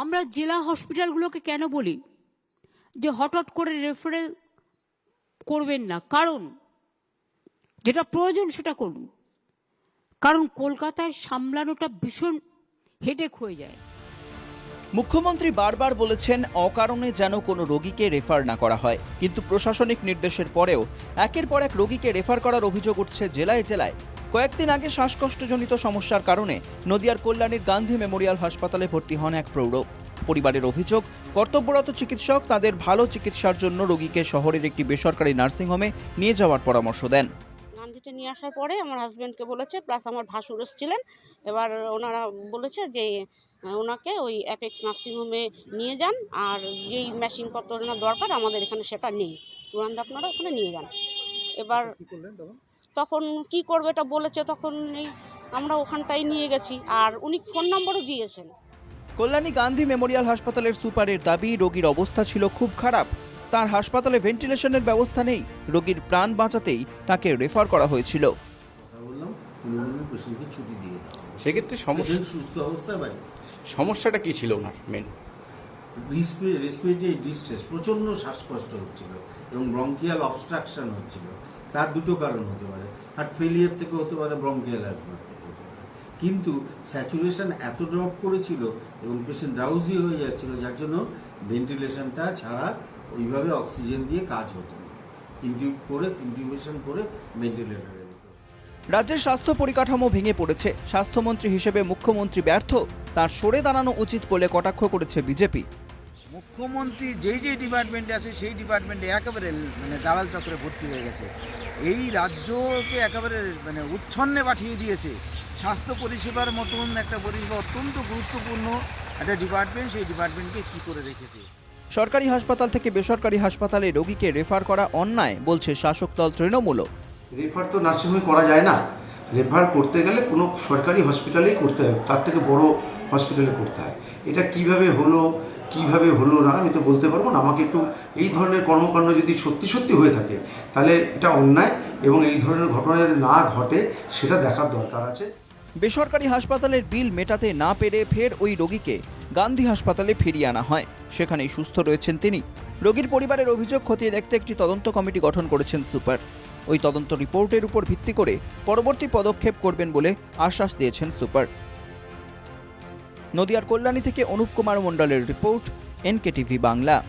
আমরা জেলা হসপিটালগুলোকে কেন বলি? যে হঠাৎ করে রেফারেল করবেন না। কারণ, যেটা প্রয়োজন সেটা করুন। কারণ কলকাতায় সামলানোটা ভীষণ হেডেক হয়ে যায়। মুখ্যমন্ত্রী বারবার বলেছেন, অকারণে যেন কোনো রোগীকে রেফার না করা হয়। কিন্তু প্রশাসনিক নির্দেশের পরেও একের পর এক রোগীকে রেফার করার অভিযোগ উঠছে জেলায় জেলায়। কয়েকদিন আগে শ্বাসকষ্টজনিত সমস্যার কারণে নদিয়ার কল্যাণীর গান্ধী মেমোরিয়াল হাসপাতালে ভর্তি হন এক প্রৌঢ়। পরিবারের অভিযোগ কর্তব্যরত চিকিৎসক তাদের ভালো চিকিৎসার জন্য রোগীকে শহরের একটি বেসরকারি নার্সিংহোমে নিয়ে যাওয়ার পরামর্শ দেন। গান্ধীতে নিয়ে আসার পরে আমার হাজব্যান্ডকে বলেছে প্লাস আমার ভাসুর এসেছিলেন এবার ওনারা বলেছে যে ওনাকে ওই অ্যাপেক্স নার্সিংহোমে নিয়ে যান আর যেই মেশিনপত্র ওনার দরকার আমাদের এখানে সেটা নেই। তুরান্ত আপনারা ওখানে নিয়ে যান। এবার তখন কি করবে এটা বলেছে তখন এই আমরা ওখানটাই নিয়ে গেছি। আর উনি ফোন নম্বরও দিয়েছেন। কল্যাণী গান্ধী মেমোরিয়াল হাসপাতালের সুপারের দাবি রোগীর অবস্থা ছিল খুব খারাপ। তার হাসপাতালে ভেন্টিলেশনের ব্যবস্থা নেই। রোগীর প্রাণ বাঁচাতেই তাকে রেফার করা হয়েছিল। কথা বললাম উনি বললেন পেশেন্টকে ছুটি দিয়ে দাও সেক্ষেত্রে সমস্যা সুস্থ অবস্থায় বাড়ি সমস্যাটা কি ছিল ওনার মেন রেসপিরেটরি ডিস্ট্রেস প্রচণ্ড শ্বাসকষ্ট হচ্ছিল এবং ব্রঙ্কিয়াল অবস্ট্রাকশন হচ্ছিল। তার দুটো কারণ হতে পারে। হার্ট ফেলিয়ার থেকে হতে পারে ব্রঙ্কিয়াল অ্যাজমা কিন্তু স্যাচুরেশন এত ড্রপ করেছিল এবং পেশেন্ট ড্রাউজি হয়ে যাচ্ছিল, যার জন্য ভেন্টিলেশনটা ছাড়া ওইভাবে অক্সিজেন দিয়ে কাজ হতো ইনটিউব করে ইনটিউবেশন করে ভেন্টিলেটারে রাজ্যের স্বাস্থ্য পরিকাঠামো ভেঙে পড়েছে। স্বাস্থ্যমন্ত্রী হিসেবে মুখ্যমন্ত্রী ব্যর্থ, তার সরে দাঁড়ানো উচিত বলে কটাক্ষ করেছে বিজেপি। মুখ্যমন্ত্রী যেই যেই ডিপার্টমেন্টে আছে সেই ডিপার্টমেন্টে একেবারে মানে দালাল চক্রে ভর্তি হয়ে গেছে। এই রাজ্যকে একেবারে মানে উচ্ছন্নে পাঠিয়ে দিয়েছে। স্বাস্থ্য পরিষেবার মতন একটা পরিষেবা অত্যন্ত গুরুত্বপূর্ণ একটা ডিপার্টমেন্ট সেই ডিপার্টমেন্টকে কী করে রেখেছে? সরকারি হাসপাতাল থেকে বেসরকারি হাসপাতালে রোগীকে রেফার করা অন্যায় বলছে শাসক দল তৃণমূলও। রেফার তো নার্সিংহোমে করা যায় না। রেফার করতে গেলে কোনো সরকারি হসপিটালেই করতে হয়, তার থেকে বড় হসপিটালে করতে হয়। এটা কীভাবে হলো কীভাবে হলো না, আমি তো বলতে পারব না। আমাকে একটু এই ধরনের কর্মকাণ্ড যদি সত্যি সত্যি হয়ে থাকে, তাহলে এটা অন্যায় এবং এই ধরনের ঘটনা যাতে না ঘটে, সেটা দেখার দরকার আছে। বেসরকারি হাসপাতালের বিল মেটাতে না পেরে ফের ওই রোগীকে গান্ধী হাসপাতালে ফিরিয়ে আনা হয়। সেখানেই সুস্থ রয়েছেন তিনি। রোগীর পরিবারের অভিযোগ খতিয়ে দেখতে একটি তদন্ত কমিটি গঠন করেছেন সুপার। ওই তদন্ত রিপোর্টের উপর ভিত্তি করে পরবর্তী পদক্ষেপ করবেন বলে আশ্বাস দিয়েছেন সুপার। নদিয়ার কল্যাণী থেকে অনুপ কুমার মণ্ডলের রিপোর্ট, এনকেটিভি বাংলা।